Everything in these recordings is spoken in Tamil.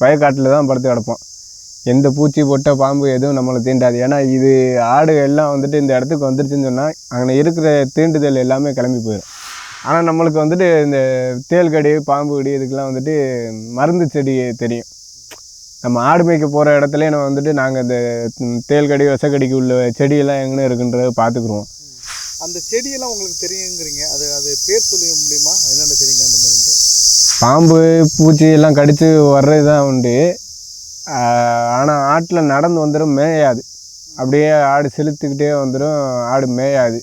வயக்காட்டில் தான் படுத்து கிடப்போம். எந்த பூச்சி பொட்டை பாம்பு எதுவும் நம்மளை தீண்டாது. ஏன்னா இது ஆடு எல்லாம் வந்துட்டு இந்த இடத்துக்கு வந்துருச்சுன்னு சொன்னால் அங்கே இருக்கிற தீண்டுதல் எல்லாமே கிளம்பி போயிடும் ஆனால் நம்மளுக்கு வந்துட்டு இந்த தேள் கடி பாம்பு கடி இதுக்கெல்லாம் வந்துட்டு மருந்து செடி தெரியும். நம்ம ஆடு மேய்க்க போகிற இடத்துலயே நம்ம வந்துட்டு நாங்கள் இந்த ம், தேள் கடி விஷக்கடிக்கு உள்ள செடியெல்லாம் எங்கே இருக்குன்றதை பார்த்துக்குருவோம் அந்த செடியெல்லாம் உங்களுக்கு தெரியுங்கிறீங்க? அது அது பேர் சொல்ல முடியுமா? என்னென்ன செடிங்க அந்த மாதிரி? பாம்பு பூச்சி எல்லாம் கடித்து வர்றது தான் உண்டு ஆனால் ஆட்டில் நடந்து வந்துடும் மேயாது. அப்படியே ஆடு செலுத்துக்கிட்டே வந்துடும் ஆடு மேயாது.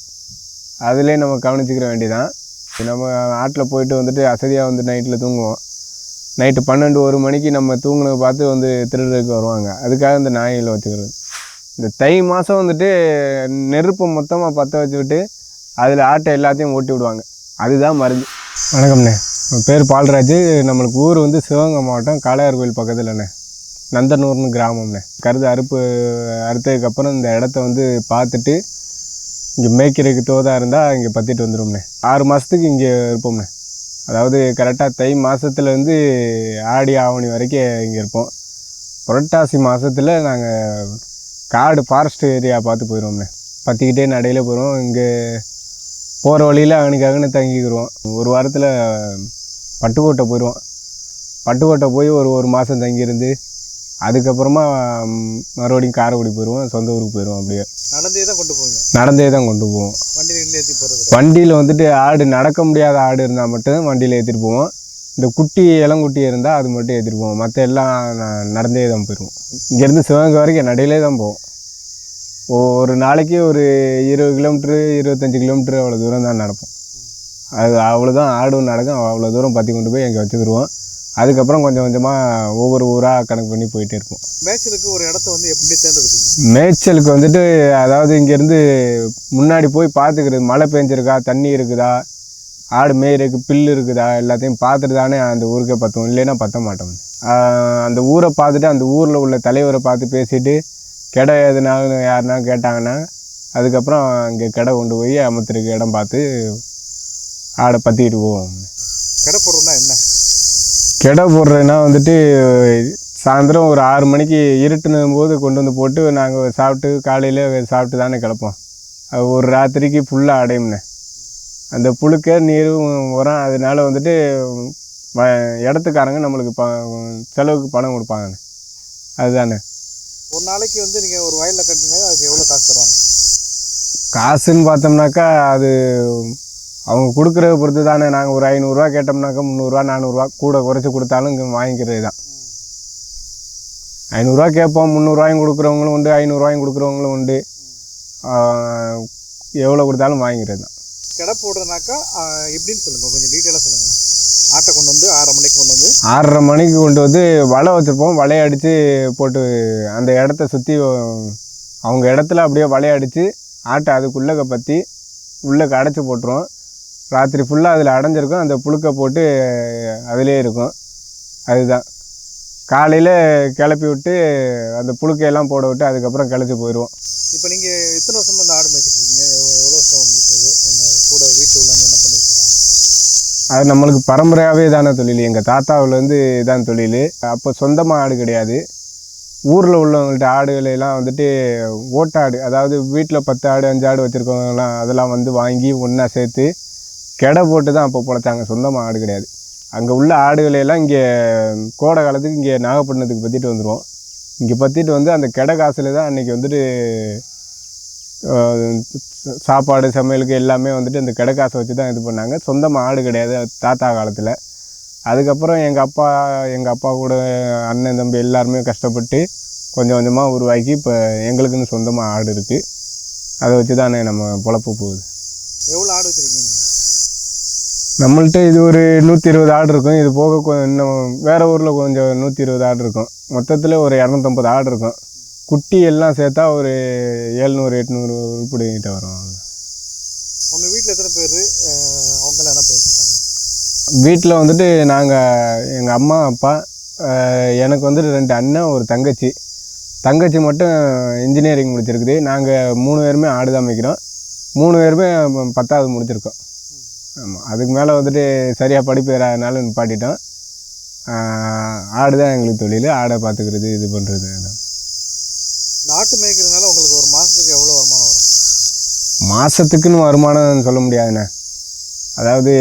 அதுலேயே நம்ம கவனிச்சுக்கிற வேண்டியதான் நம்ம ஆட்டில் போயிட்டு வந்துட்டு அசதியாக வந்து நைட்டில் தூங்குவோம். நைட்டு பன்னெண்டு ஒரு மணிக்கு நம்ம தூங்கினதை பார்த்து வந்து திருடுறதுக்கு வருவாங்க. அதுக்காக இந்த நாய்களை வச்சுக்கிறது. இந்த தை மாதம் வந்துட்டு நெருப்பு மொத்தமாக பற்ற வச்சுக்கிட்டு அதில் ஆட்டை எல்லாத்தையும் ஓட்டி விடுவாங்க. அதுதான் மருந்து. வணக்கம்ண்ணே. பேர் பால்ராஜ். நம்மளுக்கு ஊர் வந்து சிவகங்கை மாவட்டம் காளையார் கோயில் பக்கத்துலண்ணே. நந்தனூர்னு கிராமம்ண்ணே. கருது அறுப்பு அறுத்ததுக்கப்புறம் இந்த இடத்த வந்து பார்த்துட்டு இங்கே மேய்க்கிறதுக்கு தோதாக இருந்தால் இங்கே பற்றிட்டு வந்துடும்ண்ணே ஆறு மாதத்துக்கு இங்கே இருப்போம்ண்ணே. அதாவது கரெக்டாக தை மாதத்துலேருந்து ஆடி ஆவணி வரைக்கும் இங்கே இருப்போம். புரட்டாசி மாதத்தில் நாங்கள் காடு ஃபாரஸ்ட் ஏரியா பார்த்து போயிடுவோம்ண்ணே பற்றிக்கிட்டே நடையில் போகிறோம் இங்கே போகிற வழியில் அவனுக்கு அகனு தங்கிக்கிடுவோம் ஒரு வாரத்தில் பட்டுக்கோட்டை போயிடுவோம். பட்டுக்கோட்டை போய் ஒரு ஒரு மாதம் தங்கியிருந்து அதுக்கப்புறமா மறுபடியும் காரைக்குடி போயிடுவோம் சொந்த ஊருக்கு போயிடுவோம் அப்படியே. நடந்தே தான் கொண்டு போவீங்க? நடந்தே தான் கொண்டு போவோம். வண்டியில் இல்லை ஏற்றி போகிறது வண்டியில் வந்துட்டு ஆடு நடக்க முடியாத ஆடு இருந்தால் மட்டும் வண்டியில் ஏற்றிட்டு போவோம். இந்த குட்டி இளங்குட்டி இருந்தால் அது மட்டும் ஏற்றிட்டு போவோம். மற்ற எல்லாம் நடந்தே தான் போயிடுவோம். இங்கேருந்து சிவகங்கை வரைக்கும் நடையிலே தான் போவோம். ஒரு நாளைக்கு ஒரு இருபது கிலோமீட்ரு இருபத்தஞ்சி கிலோமீட்ரு அவ்வளோ தூரம் தான் நடப்போம். அது அவ்வளோதான் ஆடும் நடக்கும். அவ்வளோ தூரம் பற்றி கொண்டு போய் எங்கே வச்சுக்கிடுவோம் அதுக்கப்புறம் கொஞ்சம் கொஞ்சமாக ஒவ்வொரு ஊராக கணக்கு பண்ணி போயிட்டே இருப்போம். மேய்ச்சலுக்கு ஒரு இடத்த வந்து எப்படி தேர்ந்தெடுப்பீங்க? மேய்ச்சலுக்கு வந்துட்டு அதாவது இங்கேருந்து முன்னாடி போய் பார்த்துக்கிறது மழை பெஞ்சிருக்கா தண்ணி இருக்குதா ஆடு மேய்றதுக்கு புல்லு இருக்குதா எல்லாத்தையும் பார்த்துட்டு தானே அந்த ஊருக்கே பற்றுவோம் இல்லைன்னா பற்ற மாட்டோம். அந்த ஊரை பார்த்துட்டு அந்த ஊரில் உள்ள தலைவரை பார்த்து பேசிட்டு கடை எதுனாலும் யாருனா கேட்டாங்கன்னா அதுக்கப்புறம் அங்கே கடை கொண்டு போய் அமர்த்துறதுக்கு இடம் பார்த்து ஆடை பற்றிக்கிட்டு போவோம். கடை போடுறதுனா என்ன? கெடை போடுறதுனா வந்துட்டு சாயந்தரம் ஒரு ஆறு மணிக்கு இருட்டுனும் போது கொண்டு வந்து போட்டு நாங்கள் சாப்பிட்டு காலையில் சாப்பிட்டு தானே கிளப்போம். ஒரு ராத்திரிக்கு ஃபுல்லாக அடையும்ண்ணே அந்த புழுக்க நீரும் உரம் அதனால வந்துட்டு இடத்துக்காரங்க நம்மளுக்கு ப செலவுக்கு பணம் கொடுப்பாங்கண்ணே அதுதானே. ஒரு நாளைக்கு வந்து நீங்கள் ஒரு வயலில் கட்டினாங்க அதுக்கு எவ்வளோ காசு தருவாங்க? காசுன்னு பார்த்தோம்னாக்கா அது அவங்க கொடுக்குறத பொறுத்து தானே நாங்கள் ஒரு ஐநூறுரூவா கேட்டோம்னாக்கா முந்நூறுரூவா நானூறுரூவா கூட குறைச்சி கொடுத்தாலும் இங்கே வாங்கிக்கிறது தான் ஐநூறுரூவா கேட்போம் முந்நூறுரூவாயும் கொடுக்குறவங்களும் உண்டு ஐநூறுரூவாயும் கொடுக்குறவங்களும் உண்டு. எவ்வளோ கொடுத்தாலும் வாங்கிக்கிறது தான் கடை போடுறதுனாக்கா ஆஹ், எப்படின்னு சொல்லுங்கள் கொஞ்சம் டீட்டெயிலாக சொல்லுங்களேன். ஆட்டை கொண்டு வந்து ஆறரை மணிக்கு கொண்டு வந்து. ஆறரை மணிக்கு கொண்டு வந்து வலை வச்சுருப்போம் வலையை அடித்து போட்டு அந்த இடத்த சுற்றி அவங்க இடத்துல அப்படியே வலையை அடித்து ஆட்டை அதுக்குள்ளே பற்றி உள்ளே அடைச்சி போட்டுருவோம். ராத்திரி ஃபுல்லாக அதில் அடைஞ்சிருக்கும். அந்த புழுக்கை போட்டு அதிலே இருக்கும். அதுதான். காலையில் கிளப்பி விட்டு அந்த புழுக்கையெல்லாம் போட விட்டு அதுக்கப்புறம் கிளச்சி போயிடுவோம் இப்போ நீங்கள் எத்தனை வருஷமா இந்த ஆடு மேய்ச்சிட்டு இருக்கீங்க? எவ்வளோ வருஷம் உங்களுக்கு இது? உங்கள் கூட வீட்டு உள்ளவங்க என்ன பண்ணிட்டு இருக்காங்க? அது நம்மளுக்கு பரம்பரையாகவே தானே தொழில். எங்கள் தாத்தாவிலேருந்து இதான் தொழில். அப்போ சொந்தமாக ஆடு கிடையாது. ஊரில் உள்ளவங்கள்ட்ட ஆடுகளை எல்லாம் வந்துட்டு ஓட்டாடு அதாவது வீட்டில் பத்து ஆடு அஞ்சு ஆடு வச்சுருக்கவங்கலாம் அதெல்லாம் வந்து வாங்கி ஒன்றா சேர்த்து கெடை போட்டு தான் அப்போ பொழைச்சாங்க சொந்தமாக ஆடு கிடையாது. அங்கே உள்ள ஆடுகளையெல்லாம் இங்கே கோடை காலத்துக்கு இங்கே நாகப்பட்டினத்துக்கு பற்றிட்டு வந்துடுவோம் இங்கே பற்றிட்டு வந்து அந்த கெடை காசில் தான் அன்றைக்கி வந்துட்டு சாப்பாடு சமையலுக்கு எல்லாமே வந்துட்டு அந்த கடை காசை வச்சு தான் இது பண்ணாங்க. சொந்தமாக ஆடு கிடையாது தாத்தா காலத்தில். அதுக்கப்புறம் எங்கள் அப்பா எங்கள் அப்பா கூட அண்ணன் தம்பி எல்லாருமே கஷ்டப்பட்டு கொஞ்சம் கொஞ்சமாக உருவாக்கி இப்போ எங்களுக்குன்னு சொந்தமாக ஆடு இருக்குது அதை வச்சு தானே நம்ம பொழப்பு போகுது. எவ்வளோ ஆடு நம்மள்ட்ட இது ஒரு நூற்றி இருபது ஆடு இருக்கும். இது போக இன்னும் வேறு ஊரில் கொஞ்சம் நூற்றி இருபது ஆடு இருக்கும். மொத்தத்தில் ஒரு இரநூத்தம்பது ஆடு இருக்கும். குட்டி எல்லாம் சேர்த்தா ஒரு ஏழ்நூறு எட்நூறு உருப்படிக்கிட்ட வரும். உங்கள் வீட்டில் எத்தனை பேர்? அவங்களாம் என்ன பண்ணிட்டு இருக்காங்க? வீட்டில் வந்துட்டு நாங்கள் எங்கள் அம்மா அப்பா எனக்கு வந்துட்டு ரெண்டு அண்ணன் ஒரு தங்கச்சி. தங்கச்சி மட்டும் இன்ஜினியரிங் முடிச்சிருக்குது. நாங்கள் மூணு பேருமே ஆடு தான் மேய்க்கிறோம். மூணு பேருமே பத்தாவது முடிச்சிருக்கோம். ஆமாம் அதுக்கு மேலே வந்துட்டு சரியாக படிப்பு ஏறாதனால நிப்பாட்டிட்டோம். ஆடு தான் எங்களுக்கு தொழில். ஆடை பார்த்துக்கிறது இது பண்ணுறது ஆட்டு மேய்க்கிறதுனால உங்களுக்கு ஒரு மாதத்துக்கு எவ்வளோ வருமானம் வரும்? மாதத்துக்குன்னு வருமானம் சொல்ல முடியாதுண்ணே. அதாவது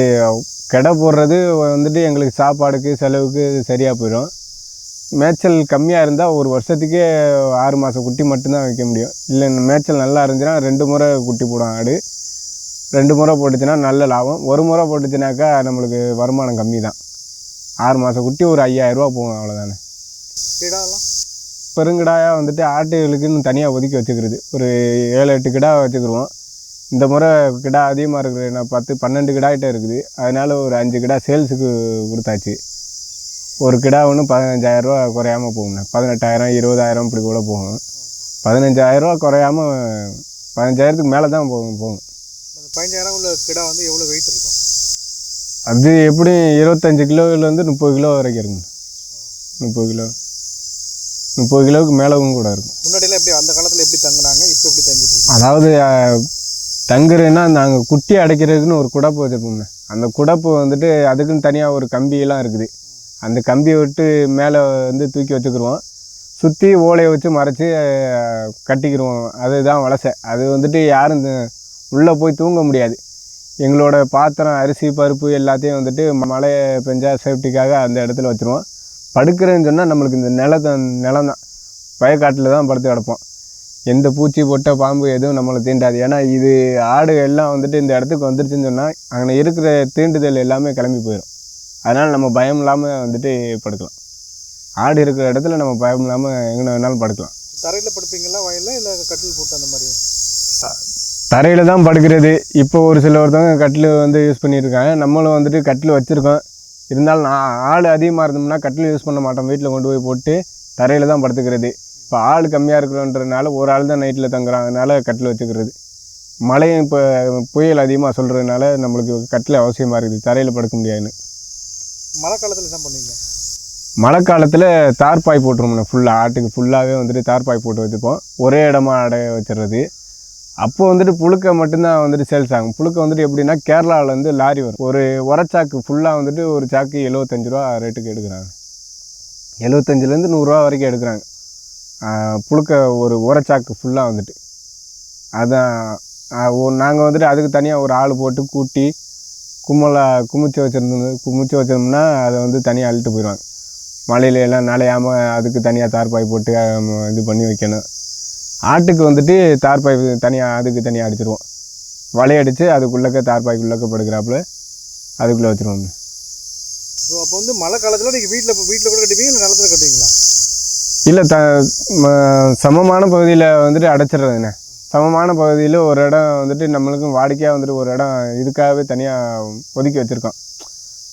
கடை போடுறது வந்துட்டு எங்களுக்கு சாப்பாடுக்கு செலவுக்கு சரியாக போயிடும். மேய்ச்சல் கம்மியாக இருந்தால் ஒரு வருஷத்துக்கே ஆறு மாதம் குட்டி மட்டும்தான் வைக்க முடியும். இல்லை மேய்ச்சல் நல்லா இருந்துச்சுன்னா ரெண்டு முறை குட்டி போடும் ஆடு. ரெண்டு முறை போட்டுச்சுன்னா நல்ல லாபம். ஒரு முறை போட்டுச்சுனாக்கா நம்மளுக்கு வருமானம் கம்மி தான் ஆறு மாதம் குட்டி ஒரு ஐயாயிரரூவா போகும் அவ்வளோதானே கிடாலாம்? பெருங்கிடாயாக வந்துட்டு ஆட்டுகளுக்குன்னு தனியாக ஒதுக்கி வச்சுக்கிறது. ஒரு ஏழு எட்டு கிடா வச்சுக்கிருவோம். இந்த முறை கிடா அதிகமாக இருக்குது நான் பத்து பன்னெண்டு கிடாக்கிட்ட இருக்குது. அதனால் ஒரு அஞ்சு கிடா சேல்ஸுக்கு கொடுத்தாச்சு. ஒரு கிடா ஒன்று பதினஞ்சாயிரரூவா குறையாமல் போகும்ண்ணே. பதினெட்டாயிரம் இருபதாயிரம் இப்படி கூட போகும். பதினஞ்சாயிரரூவா குறையாமல் பதினஞ்சாயிரத்துக்கு மேலே தான் போகும் போகும். பதினஞ்சாயிரம் உள்ள கிடா வந்து எவ்வளோ வெயிட் இருக்கும்? அது எப்படி இருபத்தஞ்சு கிலோவிலேருந்து முப்பது கிலோ வரைக்கும் இருக்கும். முப்பது கிலோ. முப்பது கிலோவுக்கு மேலவும் கூட இருக்கும். முன்னாடியெல்லாம் எப்படி அந்த காலத்தில் எப்படி தங்குனாங்க இப்போ எப்படி தங்கிட்டு இருக்கு அதாவது தங்குறதுன்னா நாங்கள் குட்டி அடைக்கிறதுக்குன்னு ஒரு குடப்பு வச்சுருப்போம்ண்ணே அந்த குடப்பு வந்துட்டு அதுக்குன்னு தனியாக ஒரு கம்பியெல்லாம் இருக்குது. அந்த கம்பியை விட்டு மேலே வந்து தூக்கி வச்சுக்கிருவோம். சுற்றி ஓலையை வச்சு மறைச்சி அஹ், கட்டிக்கிருவோம். அதுதான் வலசை. அது வந்துட்டு யாரும் உள்ளே போய் தூங்க முடியாது. எங்களோட பாத்திரம் அரிசி பருப்பு எல்லாத்தையும் வந்துட்டு மழை பெஞ்சா சேஃப்டிக்காக அந்த இடத்துல வச்சுருவோம். படுக்கிறேன்னு சொன்னால் நம்மளுக்கு இந்த நிலத்தை நிலம் தான். வயக்காட்டில் தான் படுத்து கிடப்போம். எந்த பூச்சி பொட்டை பாம்பு எதுவும் நம்மளை தீண்டாது. ஏன்னா இது ஆடு எல்லாம் வந்துட்டு இந்த இடத்துக்கு வந்துருச்சுன்னு சொன்னால் அங்கே இருக்கிற தீண்டுதல் எல்லாமே கிளம்பி போயிடும் அதனால் நம்ம பயம் இல்லாமல் வந்துட்டு படுக்கலாம். ஆடு இருக்கிற இடத்துல நம்ம பயம் இல்லாமல் எங்கே வேணாலும் படுக்கலாம். தரையில் படுப்பீங்களா வயலில் இல்லை கட்டில் போட்டு அந்த மாதிரி? தரையில் தான் படுக்கிறது. இப்போ ஒரு சில ஒருத்தவங்க கட்டில் வந்து யூஸ் பண்ணியிருக்காங்க நம்மளும் வந்துட்டு கட்டில் வச்சுருக்கோம். இருந்தாலும் நான் ஆள் அதிகமாக இருந்தோம்னா கட்டில் யூஸ் பண்ண மாட்டோம். வீட்டில் கொண்டு போய் போட்டு தரையில் தான் படுத்துக்கிறது. இப்போ ஆள் கம்மியாக இருக்கிறோன்றதுனால ஒரு ஆள் தான் நைட்டில் தங்குறான் அதனால கட்டில் வச்சுக்கிறது. மழையும் இப்போ புயல் அதிகமாக சொல்கிறதுனால நம்மளுக்கு கட்டில் அவசியமாக இருக்குது. தரையில் படுக்க முடியாதுன்னு. மழை காலத்தில் என்ன பண்ணுவீங்க? மழை காலத்தில் தார்பாய் போட்டுருவோம்ண்ணே. ஃபுல்லாக ஆட்டுக்கு ஃபுல்லாகவே வந்துட்டு தார்பாய் போட்டு வச்சுப்போம். ஒரே இடமா அடைய வச்சிடுறது அப்போ வந்துட்டு புழுக்க மட்டும்தான் வந்துட்டு சேல்ஸ் ஆகும். புழுக்க வந்துட்டு எப்படின்னா கேரளாவிலேருந்து லாரி வரும். ஒரு உரச்சாக்கு ஃபுல்லாக வந்துட்டு ஒரு சாக்கு எழுபத்தஞ்சு ரூபா ரேட்டுக்கு எடுக்கிறாங்க. எழுபத்தஞ்சிலேருந்து நூறுரூவா வரைக்கும் எடுக்கிறாங்க. புழுக்க ஒரு உரச்சாக்கு ஃபுல்லாக வந்துட்டு. அதான் நாங்கள் வந்துட்டு அதுக்கு தனியாக ஒரு ஆள் போட்டு கூட்டி கும்மலாக குமிச்சு வச்சுருந்தது குமிச்சு வச்சோம்னா அதை வந்து தனியாக அழுட்டு போயிடுவாங்க. மழையில எல்லாம் நனையாமல் அதுக்கு தனியாக தார்பாய் போட்டு இது பண்ணி வைக்கணும். ஆட்டுக்கு வந்துட்டு தார்பாய் தனியாக அதுக்கு தனியாக அடிச்சிருவோம். வலையடித்து அதுக்குள்ளக்க தார்பாய்க்குள்ளக்க படுக்கிறாப்புல அதுக்குள்ளே வச்சுருவோம். ஸோ அப்போ வந்து மழை காலத்தில் நீங்கள் வீட்டில் வீட்டில் கூட கட்டுவீங்க இல்லை நிலத்துல கட்டுவீங்களா? இல்லை த ம- சமமான பகுதியில் வந்துட்டு அடைச்சிடுறதுண்ணே சமமான பகுதியில் ஒரு இடம் வந்துட்டு நம்மளுக்கும் வாடிக்கையாக வந்துட்டு ஒரு இடம் இதுக்காகவே தனியாக ஒதுக்கி வச்சுருக்கோம்.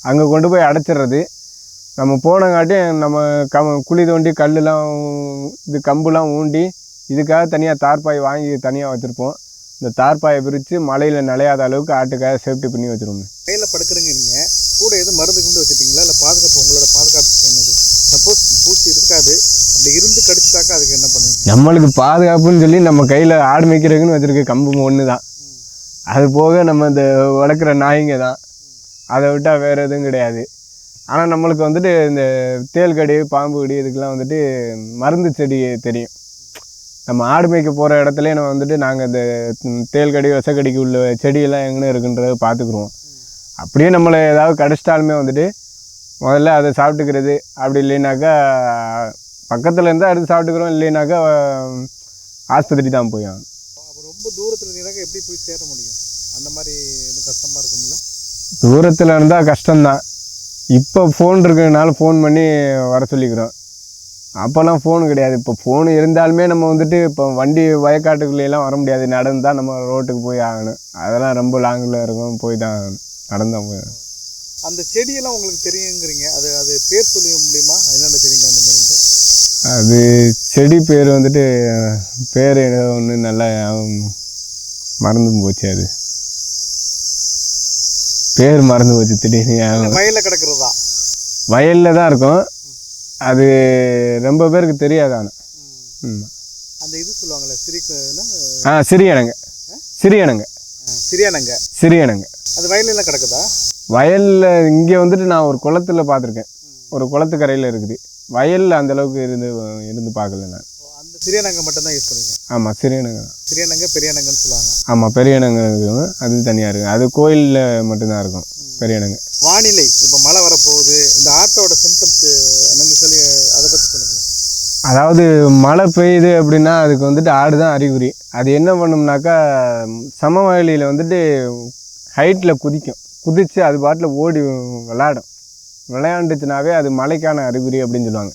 அங்கே கொண்டு போய் அடைச்சிடுறது. நம்ம போனங்காட்டி நம்ம கம் குழி தோண்டி கல்லுலாம் இது கம்புலாம் ஊண்டி இதுக்காக தனியாக தார்பாய் வாங்கி தனியாக வச்சுருப்போம். இந்த தார்பாயை பிரித்து மழையில் நனையாத அளவுக்கு ஆட்டுக்காக சேஃப்டி பண்ணி வச்சுருவோம் கையில் படுக்கிறீங்க நீங்கள் கூட எதுவும் மருந்து கிண்டு வச்சுப்பீங்களா? இல்லை பாதுகாப்பு உங்களோட பாதுகாப்பு என்னது? சப்போஸ் பூச்சி இருக்காது. அப்படி இருந்து கடிச்சிட்டாக்கா அதுக்கு என்ன பண்ணுவீங்க? நம்மளுக்கு பாதுகாப்புன்னு சொல்லி நம்ம கையில் ஆடு மேய்க்கிறதுக்குன்னு வச்சுருக்க கம்பு ஒன்று தான் அது போக நம்ம இந்த வளர்க்குற நாய்ங்க தான். அதை விட்டால் வேறு எதுவும் கிடையாது. ஆனால் நம்மளுக்கு வந்துட்டு இந்த தேள் கடி பாம்பு கடி இதுக்கெல்லாம் வந்துட்டு மருந்து செடி தெரியும். நம்ம ஆடு மேய்க்க போகிற இடத்துலயே நம்ம வந்துட்டு நாங்கள் இந்த ம், தேள் கடி விசக்கடிக்கு உள்ள செடியெல்லாம் எங்கே இருக்குன்றதை பார்த்துக்குருவோம் அப்படியே நம்மளை ஏதாவது கடிச்சிட்டாலுமே வந்துட்டு முதல்ல அதை சாப்பிட்டுக்கிறது. அப்படி இல்லைனாக்கா பக்கத்தில் இருந்தால் எடுத்து சாப்பிட்டுக்கிறோம். இல்லைனாக்கா ஆஸ்பத்திரி தான் போய் ஆகணும். அப்போ ரொம்ப தூரத்தில் இருந்தீங்கன்னாக்கா எப்படி போய் சேர முடியும்? அந்த மாதிரி எதுவும் கஷ்டமாக இருக்கும்ல? தூரத்தில் இருந்தால் கஷ்டம்தான். இப்போ ஃபோன் இருக்கிறதுனால ஃபோன் பண்ணி வர சொல்லிக்கிறோம். அப்போல்லாம் ஃபோன் கிடையாது. இப்போ ஃபோன் இருந்தாலுமே நம்ம வந்துட்டு இப்போ வண்டி வயக்காட்டுக்குள்ள எல்லாம் வர முடியாது. நடந்து தான் நம்ம ரோட்டுக்கு போய் ஆகணும். அதெல்லாம் ரொம்ப லாங்கில் இருக்கும். போய் தான் நடந்து தான் போய் ஆகணும். அந்த செடியெல்லாம் உங்களுக்கு தெரியுங்கிறீங்க. அது அது பேர் சொல்ல முடியுமா? என்னென்ன செடிங்க அந்த மாதிரின்ட்டு அது செடி பேர் வந்துட்டு பேர் ஒன்று நல்லா ஞாபகம் மறந்து போச்சு அது. பேர் மறந்து போச்சு திடீர்னு. வயலில் கிடக்கிறதா? வயலில் தான் இருக்கும். அது ரொம்ப பேருக்கு தெரியாது ஆனால் அந்த இது சொல்லுவாங்கல்ல சிரிக்குன்னா ஆ சிறியனங்க. சிறியனங்க. சிரியானங்க சிறியனங்க. அது வயலெல்லாம் கிடக்குதா? வயலில் இங்கே வந்துட்டு நான் ஒரு குளத்துல பார்த்துருக்கேன். ஒரு குளத்துக்கரையில் இருக்குது. வயலில் அந்தளவுக்கு இருந்து இருந்து பார்க்கல நான். அந்த சிறிய நங்கை மட்டும்தான் யூஸ் பண்ணுவீங்க? ஆமாம் சிறியனங்க தான். சிறிய நங்கை பெரிய நங்கைன்னு சொல்லுவாங்க ஆமாம் பெரியனங்க இருக்கும் அது தனியாக இருக்கும் அது கோயிலில் மட்டும்தான் இருக்கும். பெரியனங்க. வானிலை இப்போ மழை வரப்போகுது இந்த ஆட்டோட சிம்டம்ஸ் நீங்கள் சொல்லி அதை பற்றி சொல்லுங்களேன் அதாவது மழை பெய்யுது அப்படின்னா அதுக்கு வந்துட்டு ஆடு தான் அறிகுறி. அது என்ன பண்ணும்னாக்கா சமவெளியில் வந்துட்டு ஹைட்டில் குதிக்கும். குதித்து அது பாட்டில் ஓடி விளையாடும் விளையாண்டுச்சுனாவே அது மழைக்கான அறிகுறி அப்படின்னு சொல்லுவாங்க.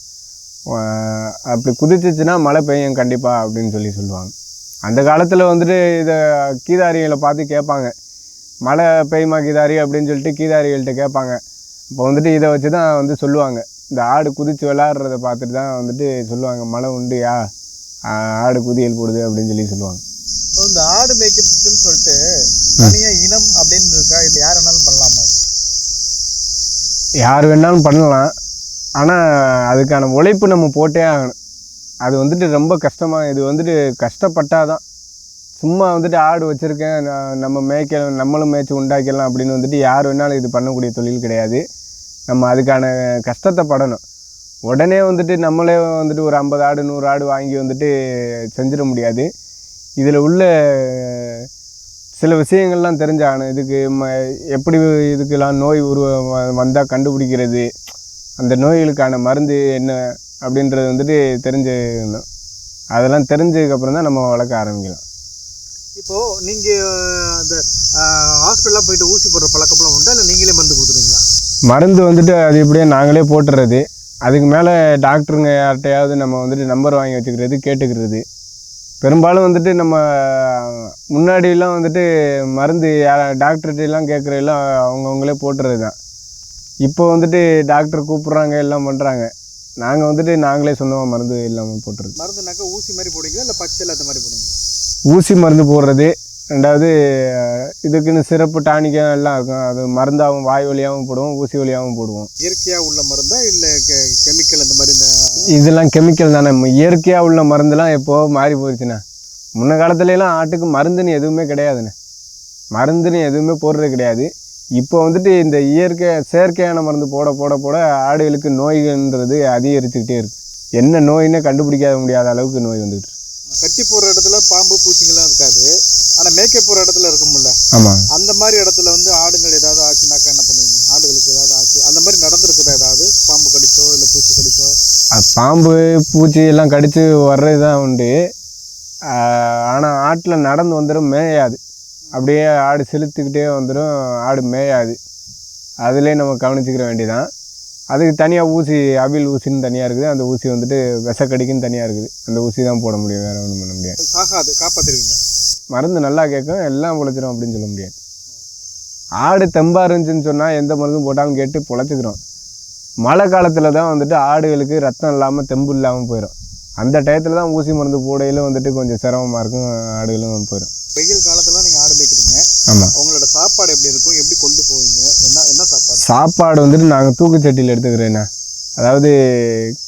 அப்படி குதிச்சிச்சுன்னா மழை பெய்யும் கண்டிப்பாக அப்படின்னு சொல்லி சொல்லுவாங்க. அந்த காலத்தில் வந்துட்டு இதை கீதாரிகளை பார்த்து கேட்பாங்க. மழை பெய்யுமா கீதாரி அப்படின்னு சொல்லிட்டு கீதாரிகள்கிட்ட கேட்பாங்க. இப்போ வந்துட்டு இதை வச்சு தான் வந்து சொல்லுவாங்க. இந்த ஆடு குதித்து விளாட்றத பார்த்துட்டு தான் வந்துட்டு சொல்லுவாங்க மழை உண்டுயா? ஆடு குதியல் போடுது அப்படின்னு சொல்லி சொல்லுவாங்க. இப்போ இந்த ஆடு மேய்க்கிறதுக்குன்னு சொல்லிட்டு தனியாக இனம் அப்படின்னு இருக்கா? இல்லை யார் வேணாலும் பண்ணலாமா? யார் வேணாலும் பண்ணலாம். ஆனால் அதுக்கான உழைப்பு நம்ம போட்டே ஆகணும். அது வந்துட்டு ரொம்ப கஷ்டமாக இது வந்துட்டு கஷ்டப்பட்டாதான். சும்மா வந்துட்டு ஆடு வச்சுருக்கேன் நம்ம மேய்க்க நம்மளும் மேய்ச்சி உண்டாக்கிடலாம் அப்படின்னு வந்துட்டு யார் வேணாலும் இது பண்ணக்கூடிய தொழில் கிடையாது. நம்ம அதுக்கான கஷ்டத்தை படணும். உடனே வந்துட்டு நம்மளே வந்துட்டு ஒரு ஐம்பது ஆடு நூறு ஆடு வாங்கி வந்துட்டு செஞ்சிட முடியாது. இதில் உள்ள சில விஷயங்கள்லாம் தெரிஞ்சாகணும் இதுக்கு ம எப்படி இதுக்கெல்லாம் நோய் உருவ வந்தால் கண்டுபிடிக்கிறது அந்த நோய்களுக்கான மருந்து என்ன அப்படின்றது வந்துட்டு தெரிஞ்சுக்கணும். அதெல்லாம் தெரிஞ்சதுக்கப்புறம் தான் நம்ம வளர்க்க ஆரம்பிக்கலாம். இப்போது நீங்கள் அந்த ஹாஸ்பிட்டலாக போயிட்டு ஊசி போடுற பழக்கம்லாம் உண்டா? இல்லை நீங்களே மருந்து கொடுத்துருங்களா மருந்து வந்துட்டு அது இப்படியே நாங்களே போட்டுறது. அதுக்கு மேலே டாக்டருங்க யார்கிட்டையாவது நம்ம வந்துட்டு நம்பர் வாங்கி வச்சுக்கிறது கேட்டுக்கிறது. பெரும்பாலும் வந்துட்டு நம்ம முன்னாடியெல்லாம் வந்துட்டு மருந்து டாக்டர்கிட்டலாம் கேட்குறதெல்லாம் அவங்கவுங்களே போட்டுறது தான். இப்போ வந்துட்டு டாக்டர் கூப்பிட்றாங்க எல்லாம் பண்ணுறாங்க நாங்கள் வந்துட்டு நாங்களே சொந்தமாக மருந்து இல்லாமல் போட்டுறது. மருந்துனாக்கா ஊசி மாதிரி போடுவீங்களா? இல்லை பச்சையில் அந்த மாதிரி போடுவீங்களா? ஊசி மருந்து போடுறது. ரெண்டாவது இதுக்குன்னு சிறப்பு டானிக்கம் எல்லாம் இருக்கும். அது மருந்தாகவும் வாய் வழியாகவும் போடுவோம் ஊசி வழியாகவும் போடுவோம். இயற்கையாக உள்ள மருந்தா இல்லை கெமிக்கல் அந்த மாதிரி இந்த இதெல்லாம் கெமிக்கல் தானே. இயற்கையாக உள்ள மருந்துலாம் எப்போ மாறி போயிடுச்சுண்ணே முன்ன காலத்துலலாம் ஆட்டுக்கு மருந்துன்னு எதுவுமே கிடையாதுண்ணே. மருந்துன்னு எதுவுமே போடுறது கிடையாது. இப்போ வந்துட்டு இந்த இயற்கை செயற்கையான மருந்து போட போட போட ஆடுகளுக்கு நோய்கள்ன்றது அதிகரிச்சுக்கிட்டே இருக்கு. என்ன நோயின்னு கண்டுபிடிக்காத முடியாத அளவுக்கு நோய் வந்துட்டு. கட்டி போடுற இடத்துல பாம்பு பூச்சிங்கெல்லாம் இருக்காது ஆனால் மேய்க்க போகிற இடத்துல ஆமாங்க அந்த மாதிரி இடத்துல வந்து ஆடுங்கள் ஏதாவது ஆச்சுனாக்கா என்ன பண்ணுவீங்க? ஆடுகளுக்கு ஏதாவது ஆச்சு? அந்த மாதிரி நடந்திருக்குதா ஏதாவது? பாம்பு கடிச்சோ இல்லை பூச்சி கடிச்சோ? பாம்பு பூச்சி எல்லாம் கடித்து வர்றது தான் உண்டு ஆனால் ஆட்டில் நடந்து வந்துடும் மேயாது. அப்படியே ஆடு செலுத்துக்கிட்டே வந்துடும் ஆடு மேயாது. அதிலே நம்ம கவனிச்சுக்கிற வேண்டியதான் அதுக்கு தனியாக ஊசி அபில் ஊசின்னு தனியாக இருக்குது. அந்த ஊசி வந்துட்டு விஷக்கடிக்குன்னு தனியாக இருக்குது. அந்த ஊசி தான் போட முடியும் வேறு ஒன்றும் பண்ண முடியாது. சாகாது காப்பாற்றிருவீங்க மருந்து நல்லா கேட்கும் எல்லாம் பொழைச்சிரும் அப்படின்னு சொல்ல முடியாது. ஆடு தெம்பா இருந்துச்சுன்னு சொன்னால் எந்த மருந்தும் போட்டாலும் கேட்டு பொழைச்சிக்கிறோம் மழை காலத்தில் தான் வந்துட்டு ஆடுகளுக்கு ரத்தம் இல்லாமல் தெம்பு இல்லாமல் போயிடும் அந்த டயத்தில் தான் ஊசி மருந்து போடையில வந்துட்டு கொஞ்சம் சிரமமாக இருக்கும் ஆடுகளும் போயிடும் வெயில் காலத்துல நீங்கள் ஆடு மேய்க்கிறீங்க. ஆமாம் உங்களோட சாப்பாடு எப்படி இருக்கும்? எப்படி கொண்டு போவீங்க? என்ன என்ன சாப்பாடு? சாப்பாடு வந்துட்டு நாங்கள் தூக்குச்சட்டியில் எடுத்துக்கிறேண்ணா அதாவது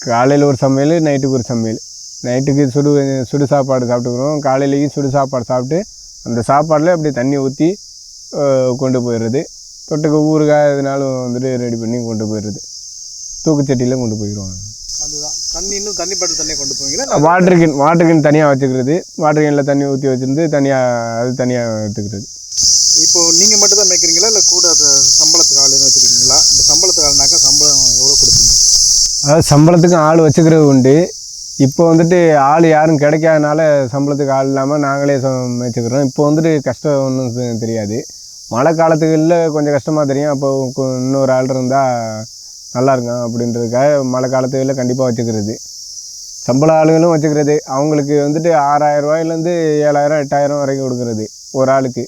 காலையில் ஒரு சமையல் நைட்டுக்கு ஒரு சமையல். நைட்டுக்கு சுடு சுடு சாப்பாடு சாப்பிட்டுக்கிறோம். காலையிலேயும் சுடு சாப்பாடு சாப்பிட்டு அந்த சாப்பாடில் அப்படியே தண்ணி ஊற்றி கொண்டு போயிடுறது. தொட்டுக்க ஊறுகாய் எதுனாலும் வந்துட்டு ரெடி பண்ணி கொண்டு போயிடுறது. தூக்குச்சட்டியில் கொண்டு போயிடுவோம் அதுதான். தண்ணி இன்னும் தண்ணி பாட்டில் தண்ணியை கொண்டு போவீங்களா? வாட்டர் கேன் வாட்டர் கேன் தனியாக வச்சுக்கிறது. வாட்டர் கேனில் தண்ணி ஊற்றி வச்சுருந்து தனியாக அது தனியாக எடுத்துக்கிறது. இப்போ நீங்க மட்டும் தான் மேய்க்கிறீங்களா? இல்லை கூட அது சம்பளத்துக்கு ஆள் எதுவும் வச்சிருக்கீங்களா? இப்போ சம்பளத்துக்கு ஆள்னாக்கா சம்பளம் எவ்வளோ கொடுப்பீங்க? அதாவது சம்பளத்துக்கு ஆள் வச்சுக்கிறது உண்டு. இப்போ வந்துட்டு ஆள் யாரும் கிடைக்காதனால சம்பளத்துக்கு ஆள் இல்லாமல் நாங்களே சொ- மேய்ச்சிக்கிறோம். இப்போ வந்துட்டு கஷ்டம் ஒன்றும் தெரியாது. மழை காலத்துகளில் கொஞ்சம் கஷ்டமாக தெரியும். அப்போ இன்னொரு ஆள் இருந்தால் நல்லா இருக்கும் அப்படின்றதுக்காக மழை காலத்துகளில் கண்டிப்பாக வச்சுக்கிறது. சம்பள ஆளுகளும் வச்சுக்கிறது. அவங்களுக்கு வந்துட்டு ஆறாயிரம் ரூபாயிலேருந்து ஏழாயிரம் எட்டாயிரம் வரைக்கும் கொடுக்குறது ஒரு ஆளுக்கு.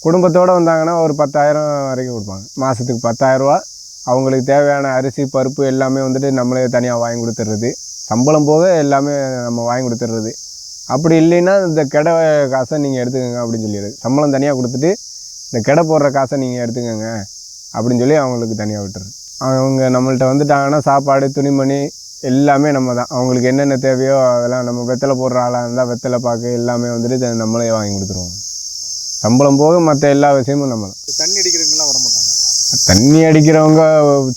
குடும்பத்தோடு வந்தாங்கன்னா ஒரு பத்தாயிரம் வரைக்கும் கொடுப்பாங்க. மாதத்துக்கு பத்தாயிரரூவா அவங்களுக்கு தேவையான அரிசி பருப்பு எல்லாமே வந்துட்டு நம்மளே தனியாக வாங்கி கொடுத்துட்றது சம்பளம் போக எல்லாமே நம்ம வாங்கி கொடுத்துட்றது அப்படி இல்லைன்னா இந்த கெடை காசை நீங்கள் எடுத்துக்கோங்க அப்படின்னு சொல்லிடுது சம்பளம் தனியாக கொடுத்துட்டு இந்த கெடை போடுற காசை நீங்கள் எடுத்துக்கோங்க அப்படின்னு சொல்லி அவங்களுக்கு தனியாக விட்டுறது அவங்க நம்மள்ட்ட வந்துட்டாங்கன்னா சாப்பாடு துணிமணி எல்லாமே நம்ம தான். அவங்களுக்கு என்னென்ன தேவையோ அதெல்லாம் நம்ம வெத்தலை போடுற ஆளாக இருந்தால் வெத்தலை பாக்கு எல்லாமே வந்துட்டு நம்மளே வாங்கி கொடுத்துருவோம். சம்பளம் போக மற்ற எல்லா விஷயமும் நம்ம தான். தண்ணி தண்ணி அடிக்கிறவங்க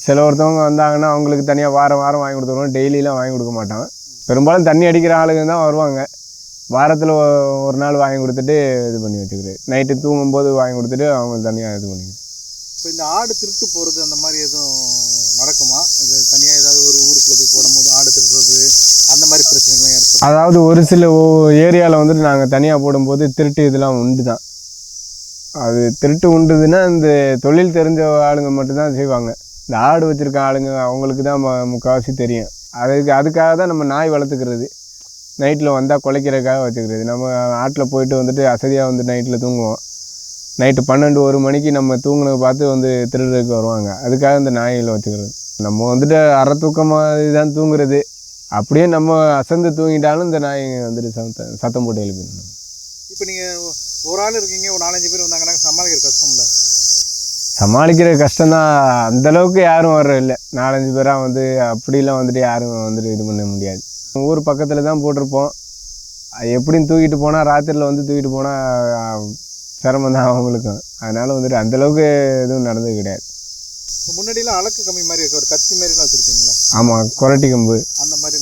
சில ஒருத்தவங்க வந்தாங்கன்னா அவங்களுக்கு தனியாக வாரம் வாரம் வாங்கி கொடுத்துருவோம். டெய்லிலாம் வாங்கி கொடுக்க மாட்டோம். பெரும்பாலும் தண்ணி அடிக்கிற ஆளுங்க தான் வருவாங்க. வாரத்தில் ஒரு நாள் வாங்கி கொடுத்துட்டு இது பண்ணி வச்சுக்கிறது. நைட்டு தூங்கும்போது வாங்கி கொடுத்துட்டு அவங்க தனியாக இது பண்ணிக்கிறது இப்போ இந்த ஆடு திருட்டு போகிறது அந்த மாதிரி எதுவும் நடக்குமா? இது தனியாக ஏதாவது ஒரு ஊருக்குள்ளே போய் போடும்போது ஆடு திருடுறது அந்த மாதிரி பிரச்சனைகள்லாம் ஏற்படும் அதாவது ஒரு சில ஏரியாவில் வந்துட்டு நாங்கள் தனியாக போடும்போது திருட்டு இதெல்லாம் உண்டு தான் அது திருட்டு உண்டுதுன்னா இந்த தொழில் தெரிஞ்ச ஆளுங்க மட்டும்தான் செய்வாங்க. இந்த ஆடு வச்சுருக்க ஆளுங்க அவங்களுக்கு தான் ம- முக்கால்வாசி தெரியும். அதுக்கு அதுக்காக தான் நம்ம நாய் வளர்த்துக்கிறது. நைட்டில் வந்தால் குலைக்கிறதுக்காக வச்சுக்கிறது. நம்ம ஆட்டில் போயிட்டு வந்துட்டு அசதியாக வந்து நைட்டில் தூங்குவோம். நைட்டு பன்னெண்டு ஒரு மணிக்கு நம்ம தூங்கினதை பார்த்து வந்து திருடுறதுக்கு வருவாங்க. அதுக்காக இந்த நாய்களை வச்சுக்கிறது. நம்ம வந்துட்டு அரை தூக்கமாக தான் தூங்குறது. அப்படியே நம்ம அசந்து தூங்கிட்டாலும் இந்த நாய் வந்துட்டு சத்தம் சத்தம் போட்டு எழுப்பிடணும். இப்போ நீங்கள் ஒரு ஆள் இருக்கீங்க ஒரு நாலஞ்சு பேர் வந்தாங்கன்னா சமாளிக்கிற கஷ்டம் இல்லை. சமாளிக்கிற கஷ்டம்தான் அந்த அளவுக்கு யாரும் வர்ற இல்லை. நாலஞ்சு பேராக வந்து அப்படிலாம் வந்துட்டு யாரும் வந்துட்டு இது பண்ண முடியாது. ஊர் பக்கத்தில் தான் போட்டிருப்போம். அது எப்படின்னு தூக்கிட்டு போனால் ராத்திரியில் வந்து தூக்கிட்டு போனால் சிரமம் தான் அவங்களுக்கும் அதனால் வந்துட்டு அந்தளவுக்கு எதுவும் நடந்தது கிடையாது. இப்போ முன்னாடிலாம் அலக்கு கம்மி மாதிரி இருக்கு. ஒரு கத்தி மாதிரிலாம் வச்சுருப்பீங்களே ஆமாம் குரட்டி கம்பு. அந்த இல்லை